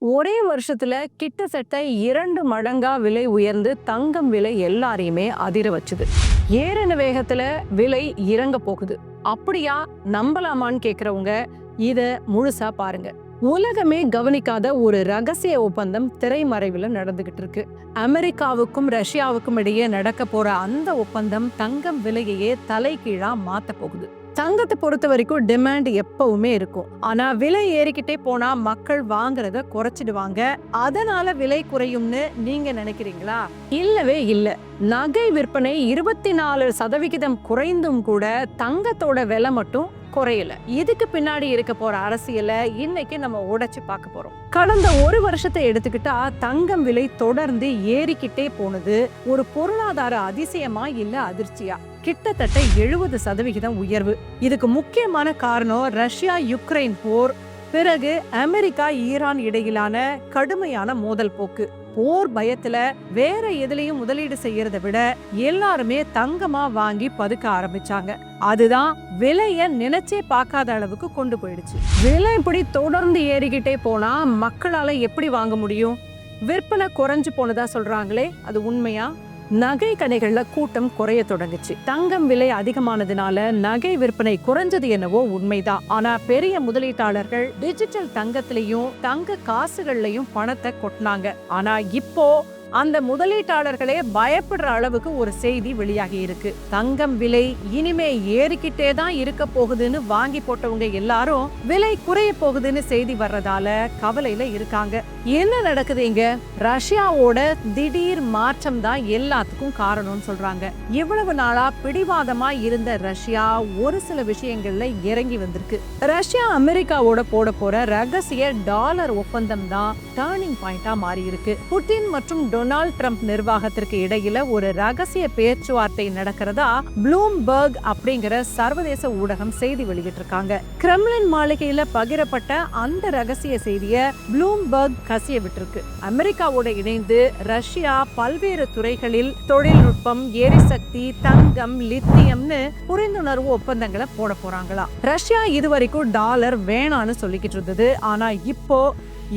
ஒரே வருஷத்துல கிட்டத்தட்ட இரண்டு மடங்கா விலை உயர்ந்து தங்கம் விலை எல்லாரையுமே அதிர வச்சுது. ஏறின வேகத்துல விலை இறங்க போகுது. அப்படியா நம்பலாமான்னு கேக்குறவங்க இத முழுசா பாருங்க. உலகமே கவனிக்காத ஒரு ரகசிய ஒப்பந்தம் திரைமறைவில் நடந்துகிட்டு இருக்கு. அமெரிக்காவுக்கும் ரஷ்யாவுக்கும் இடையே நடக்க போற அந்த ஒப்பந்தம் தங்கம் விலையையே தலைகீழா மாத்த போகுது. தங்கத்தை பொறுத்த வரைக்கும் டிமாண்ட் எப்பவுமே இருக்கும். ஆனா விலை ஏறிக்கிட்டே போனா மக்கள் வாங்குறத குறைச்சிடுவாங்க. அதனால விலை குறையும்னு நீங்க நினைக்கிறீங்களா? இல்லவே இல்ல. நகை விற்பனை இருபத்தி நாலு சதவிகிதம் குறைந்தும் கூட தங்கத்தோட விலை மட்டும் குறையல. இதுக்கு பின்னாடி இருக்க போற அரசியலை இன்னைக்கு நம்ம உடைச்சு பார்க்க போறோம். கடந்த ஒரு வருஷத்தை எடுத்துக்கிட்டா தங்கம் விலை தொடர்ந்து ஏறிக்கிட்டே போனது. ஒரு பொருளாதார அதிசயமா இல்ல அதிர்ச்சியா? கிட்டத்தட்ட எழுபது சதவிகிதம் உயர்வு. இதுக்கு முக்கியமான காரணம் ரஷ்யா யுக்ரைன் போர். பிறகு அமெரிக்கா ஈரான் இடையிலான கடுமையான மோதல் போக்கு. போர் பயத்துல வேற எதுலயும் முதலீடு செய்யறதை விட எல்லாருமே தங்கமா வாங்கி பதுக்க ஆரம்பிச்சாங்க. அதுதான் விலைய நினைச்சே பார்க்காத அளவுக்கு கொண்டு போயிடுச்சு. விலை இப்படி தொடர்ந்து ஏறிக்கிட்டே போனா மக்களால எப்படி வாங்க முடியும்? விற்பனை குறைஞ்சு போனதா சொல்றாங்களே அது உண்மையா? நகை கடைகளில் கூட்டம் குறைய தொடங்குச்சு. தங்கம் விலை அதிகமானதுனால நகை விற்பனை குறைஞ்சது என்னவோ உண்மைதான் ஆனா பெரிய முதலீட்டாளர்கள் டிஜிட்டல் தங்கத்திலையும் தங்க காசுகள்லையும் பணத்தை கொட்டினாங்க. ஆனா இப்போ அந்த முதலீட்டாளர்களே பயப்படுற அளவுக்கு ஒரு செய்தி வெளியாகி இருக்கு. தங்கம் விலை இனிமே ஏறிக்கிட்டே தான் இருக்க போகுதுன்னு வாங்கி போட்டவங்க எல்லாரும் விலை குறைய போகுதுன்னு செய்தி வர்றதால கவலையில இருக்காங்க. என்ன நடக்குது இங்க? ரஷ்யாவோட திடீர் மாற்றம் தான் எல்லாத்துக்கும் காரணம்னு சொல்றாங்க. இவ்வளவு நாளா பிடிவாதமா இருந்த ரஷ்யா ஒரு சில விஷயங்கள்ல இறங்கி வந்திருக்கு. ரஷ்யா அமெரிக்காவோட போட போற ரகசிய டாலர் ஒப்பந்தம் தான் டேர்னிங் பாயிண்டா மாறி இருக்கு. புட்டின் மற்றும் டொனால்ட் ட்ரம்ப் நிர்வாகத்திற்கு இடையில ஒரு ரகசிய பேச்சுவார்த்தை நடக்கிறதா ப்ளூம்பர்க் அப்படிங்கிற சர்வதேச ஊடகம் செய்தி வெளியிட்டு இருக்காங்க கிரெம்லின் மாளிகையில பகிரப்பட்ட அந்த ரகசிய செய்தியை ப்ளூம்பர்க் கசிய விட்டிருக்கு. அமெரிக்காவோட இணைந்து ரஷ்யா பல்வேறு துறைகளில் தொழில்நுட்பம் எரிசக்தி தங்கம் லித்தியம்னு புரிந்துணர்வு ஒப்பந்தங்களை போட போறாங்களா? ரஷ்யா இதுவரைக்கும் டாலர் வேணான்னு சொல்லிக்கிட்டு இருந்தது. ஆனா இப்போ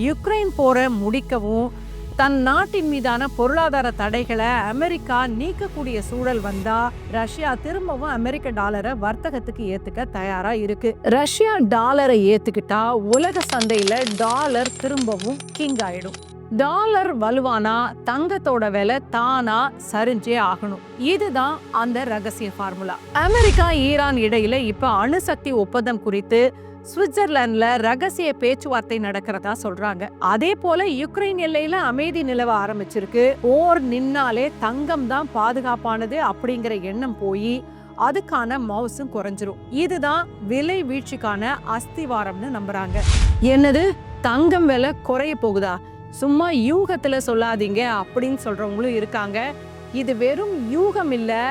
யுக்ரைன் போரை முடிக்கவும் தன் நாட்டின் மீதான பொருளாதார தடைகளை அமெரிக்கா நீக்கக்கூடிய சூழல் வந்தா ரஷ்யா திரும்பவும் அமெரிக்க டாலரை வர்த்தகத்துக்கு ஏத்துக்க தயாரா இருக்கு. ரஷ்யா டாலரை ஏத்துக்கிட்டா உலக சந்தையில டாலர் திரும்பவும் கிங் ஆயிடும். டாலர் வலுவானா தங்கத்தோட விலை தானா சரிஞ்சே ஆகணும். இதுதான் அந்த ரகசிய ஃபார்முலா. அமெரிக்கா ஈரான் இடையில இப்ப அணுசக்தி ஒப்பந்தம் குறித்து சுவிட்சர்லாந்துல ரகசிய பேச்சுவார்த்தை நடக்கிறதா சொல்றாங்க. அதே போல யுக்ரைன் எல்லையில அமைதி நிலவ ஆரம்பிச்சிருக்கு. போர் நின்னாலே தங்கம் தான் பாதுகாப்பானது அப்படிங்கிற எண்ணம் போய் அதுக்கான மவுசும் குறைஞ்சிரும். இதுதான் விலை வீழ்ச்சிக்கான அஸ்திவாரம்னு நம்புறாங்க. என்னது? தங்கம் விலை குறைய போகுதா? சும்மா யூகத்துல சொல்லாதீங்க அப்படின்னு சொல்றவங்களும் இருக்காங்க. இது வெறும் யூகம் இல்லை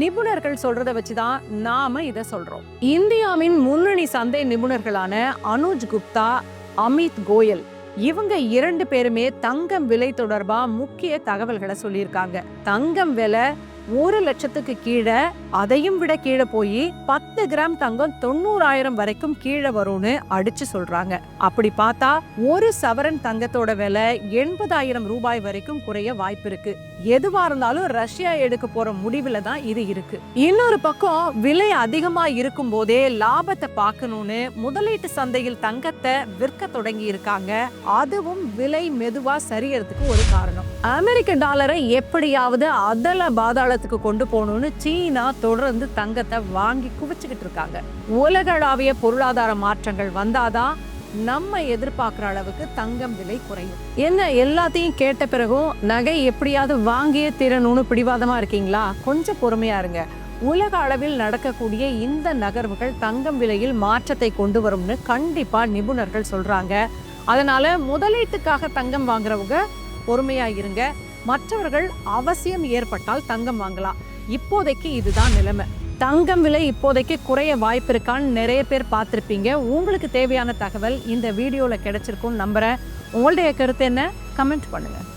நிபுணர்கள் சொல்றத வச்சுதான் நாம இதை சொல்றோம். இந்தியாவின் முன்னணி சந்தை நிபுணர்களான அனுஜ் குப்தா அமித் கோயல் இவங்க இரண்டு பேருமே தங்கம் விலை தொடர்பா முக்கிய தகவல்களை சொல்லியிருக்காங்க. தங்கம் விலை ஒரு லட்சத்துக்கு கீழே அதையும் விட கீழே போய் பத்து கிராம் தங்கம் தொண்ணூறாயிரம் வரைக்கும் கீழே வரும்னு அடிச்சு சொல்றாங்க. அப்படி பார்த்தா ஒரு சவரன் தங்கத்தோட விலை எண்பதாயிரம் ரூபாய் வரைக்கும் குறைய வாய்ப்பு இருக்கு. எதுவா இருந்தாலும் ரஷ்யா எடுக்க போற முடிவுல தான் இது இருக்கு. இன்னொரு பக்கம் விலை அதிகமா இருக்கும் போதே லாபத்தை பார்க்கணும்னு முதலீட்டு சந்தையில் தங்கத்தை விற்க தொடங்கி இருக்காங்க. அதுவும் விலை மெதுவா சரியறதுக்கு ஒரு காரணம். அமெரிக்க டாலரை எப்படியாவது அதல பாதாளத்துக்கு கொண்டு போகணும்னு சீனா தொடர்ந்து தங்கத்தை வாங்கி குவிச்சுக்கிட்டு இருக்காங்க. உலகளாவிய பொருளாதார மாற்றங்கள் வந்தாதான் நம்ம எதிர்பார்க்குற அளவுக்கு தங்கம் விலை குறையும். என்ன எல்லாத்தையும் கேட்ட பிறகும் நகை எப்படியாவது வாங்கியே திறனும்னு பிடிவாதமா இருக்கீங்களா? கொஞ்சம் பொறுமையா இருங்க. உலக அளவில் நடக்கக்கூடிய இந்த நகர்வுகள் தங்கம் விலையில் மாற்றத்தை கொண்டு வரும்னு கண்டிப்பா நிபுணர்கள் சொல்றாங்க. அதனால முதலீட்டுக்காக தங்கம் வாங்குறவங்க பொறுமையா இருங்க. மற்றவர்கள் அவசியம் ஏற்பட்டால் தங்கம் வாங்கலாம். இப்போதைக்கு இதுதான் நிலைமை. தங்கம் விலை இப்போதைக்கு குறைய வாய்ப்பு இருக்கான்னு நிறைய பேர் பார்த்துருப்பீங்க. உங்களுக்கு தேவையான தகவல் இந்த வீடியோவில் கிடைச்சிருக்கும்னு நம்புகிறேன் உங்களுடைய கருத்து என்ன? கமெண்ட் பண்ணுங்க.